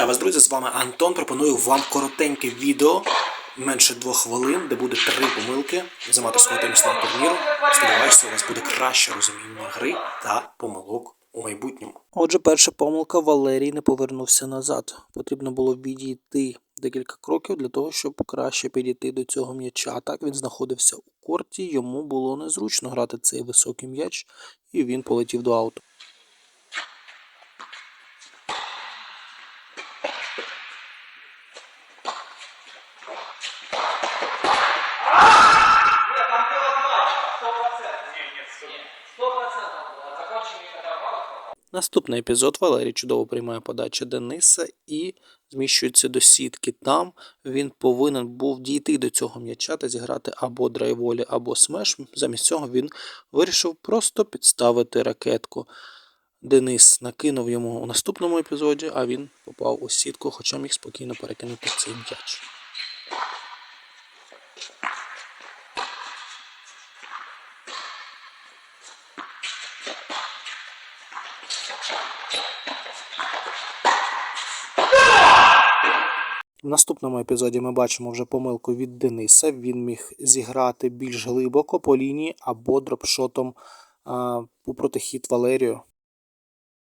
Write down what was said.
Вітаю вас, друзі! З вами Антон. Пропоную вам коротеньке відео, менше двох хвилин, де буде три помилки з аматорського тенісного турніру. Сподіваюся, у вас буде краще розуміння гри та помилок у майбутньому. Отже, перша помилка Валерій не повернувся назад. Потрібно було відійти декілька кроків для того, щоб краще підійти до цього м'яча. Так він знаходився у корті, йому було незручно грати цей високий м'яч, і він полетів до ауту. Нет, там было два, сто процентов. Нет, нет, сто процентов было. Закончили, когда Валов. Наступний епізод Валерій чудово приймає подачу Дениса і зміщується до сітки. Там він повинен був дійти до цього м'яча та зіграти або драйволі, або смеш. Замість цього він вирішив просто підставити ракетку. Денис накинув йому у наступному епізоді, а він попав у сітку, хоча міг спокійно перекинути цей м'яч. В наступному епізоді ми бачимо вже помилку від Дениса. Він міг зіграти більш глибоко по лінії або дропшотом у протихід Валерію.